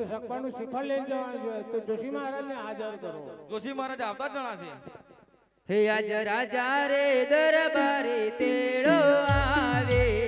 તેમનું સગવાનું શ્રીફળ લઈને જવાનું છે તો જોશી મહારાજને હાજર કરો. જોશી મહારાજ આવતા જણા છે. હે આજ રાજા રે દરબારી તેડો આવે.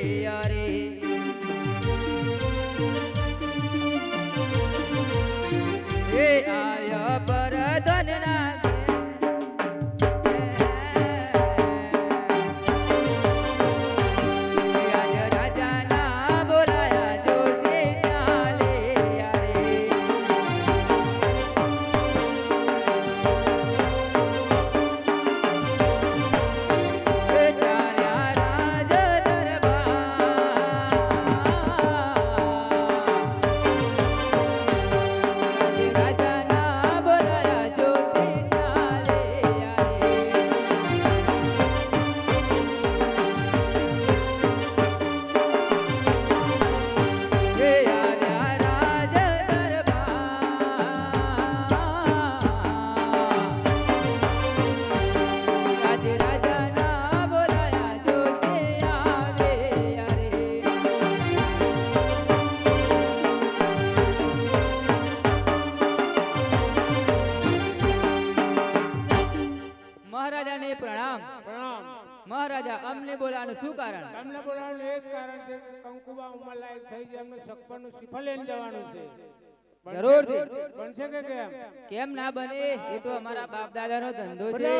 ઉંમર લાયક થઈ છે એમનું નું શ્રીફળ લઈને જવાનું છે. જરૂર બનશે કે કેમ? કેમ ના બને એ તો અમારા બાપ દાદાનો ધંધો છે.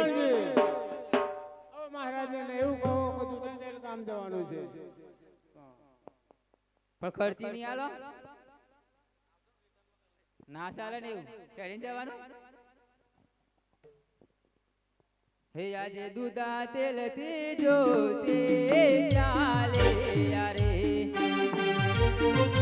મહારાજ ને એવું કહો કે તું તને કામ જવાનું છે. પણ ખર્ચી નહીં આલો ના ચાલે ને એવું. ચડીને જવાનું. હે આજે દૂધા તેલથી જોશે ચાલે યારે. હે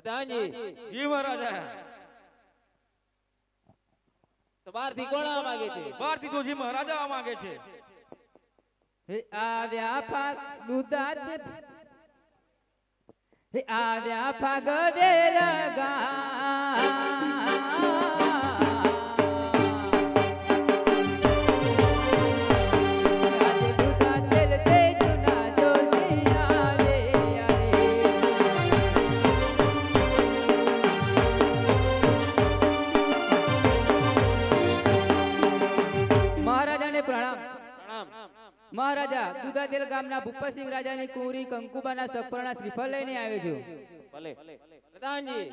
પ્રધાનજી જી મહારાજા. તો બારથી કોણ આવવા માંગે છે? બહારથી જોશી મહારાજા આવવા માંગે છે. હે આવ્યા ફાગ દુદાત હે આવ્યા ફાગ ગા મહારાજા દુધાતેલ ગામના ભૂપતસિંહ રાજાની કુંવરી કંકુબાના સફરણા શ્રીફળ લઈને આવ્યો છું ભલે પ્રધાનજી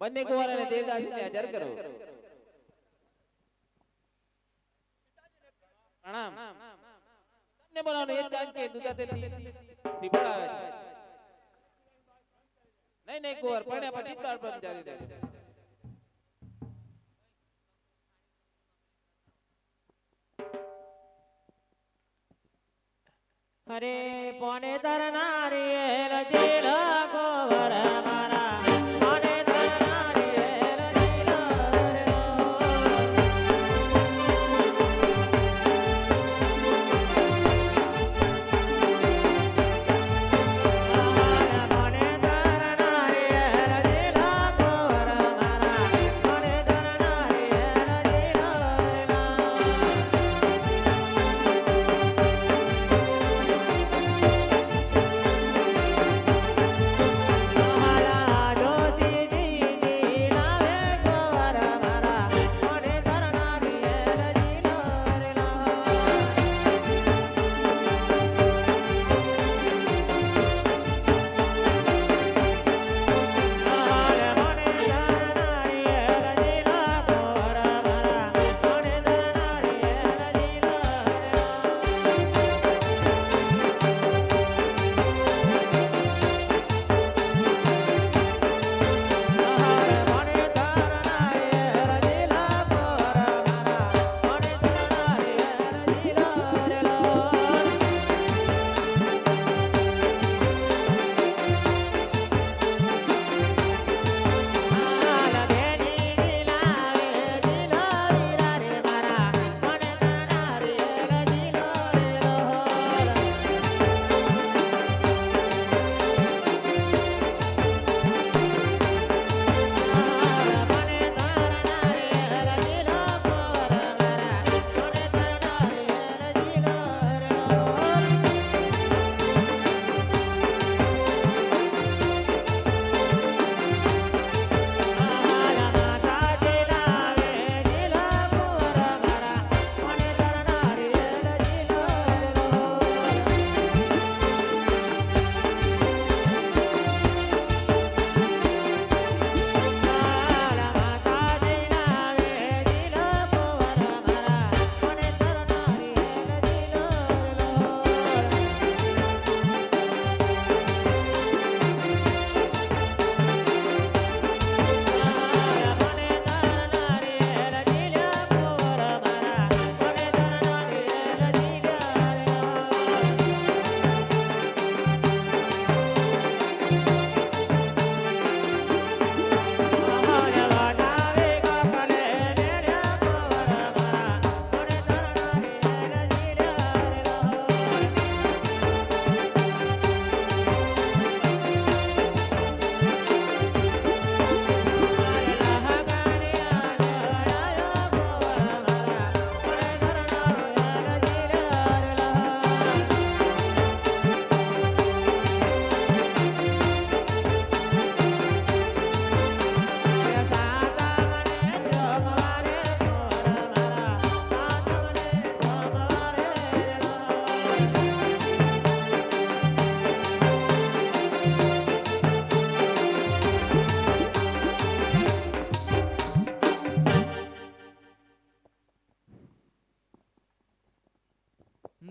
બંને કુંવર દેવદાસીને હાજર કરો પ્રણામ તમને બોલાવવાનું એ જ કારણ કે દુધાતેલથી શ્રીફળ આવે છે નહીં નહીં કુંવર પણ પછી જ બાળ જારી રહે અરે પોને તરનારી એલ જીલ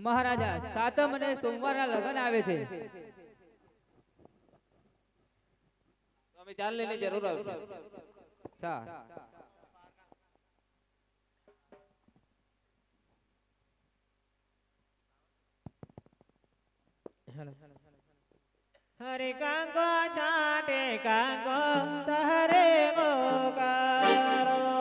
મહારાજા સાતમ અને સોમવારના લગ્ન આવે છે. અમે ચાલ લઈને જરૂર હરે કાંગો ચાટે કાંગો તહરે મોકારો.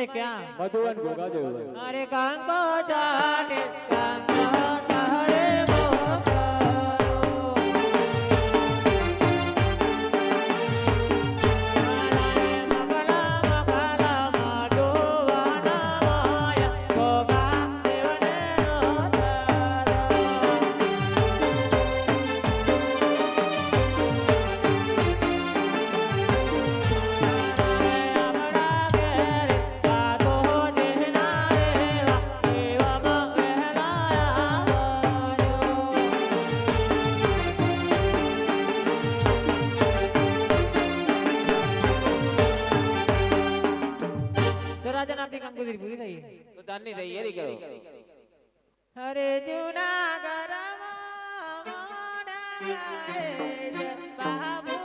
અરે ક્યાં? મધુવન ભોગા જોયું અરે કા ની તૈયારી કરો. હરે જુના ગરમ રે બાબુ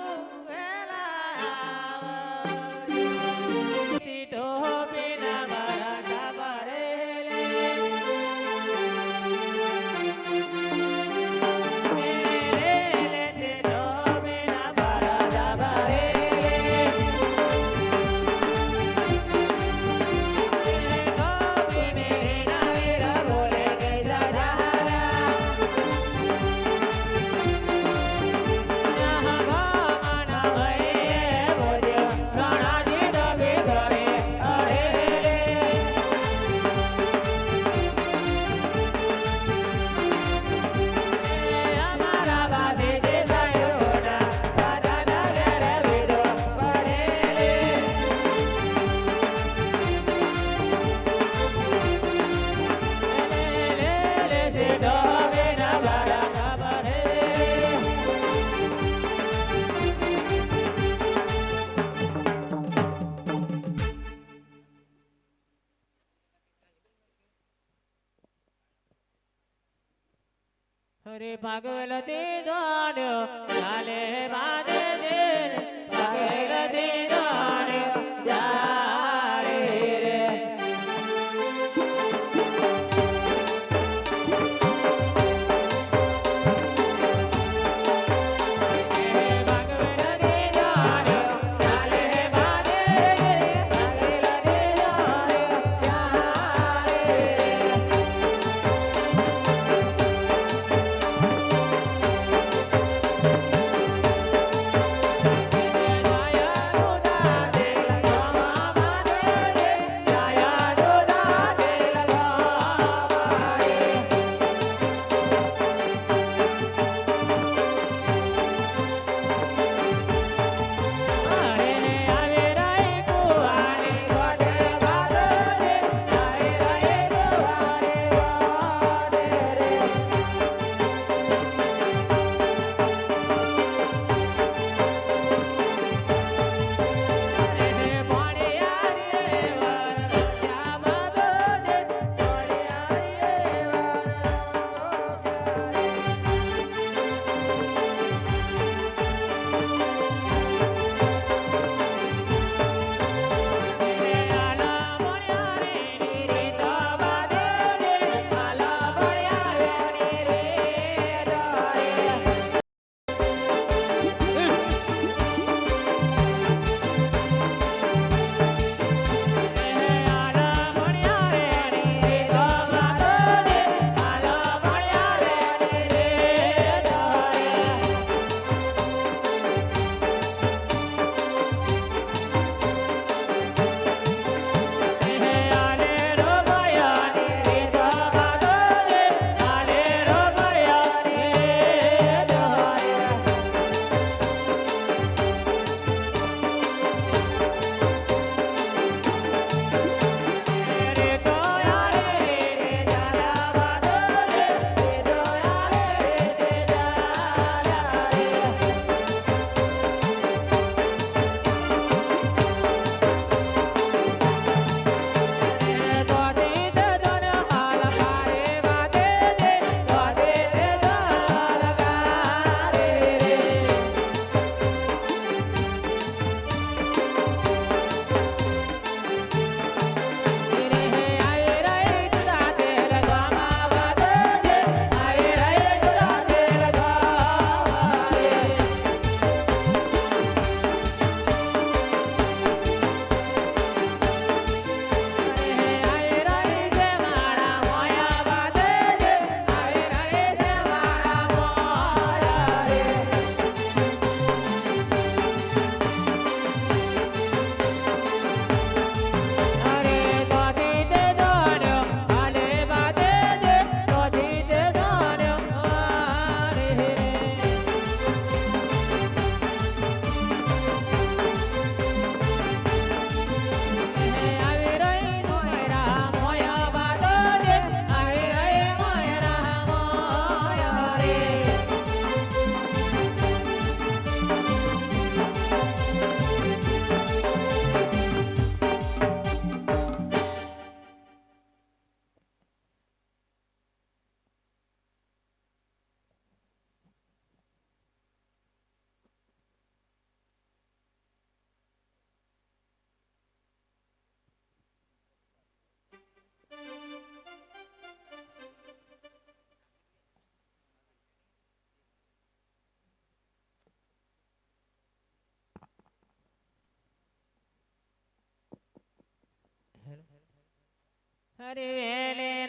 हरे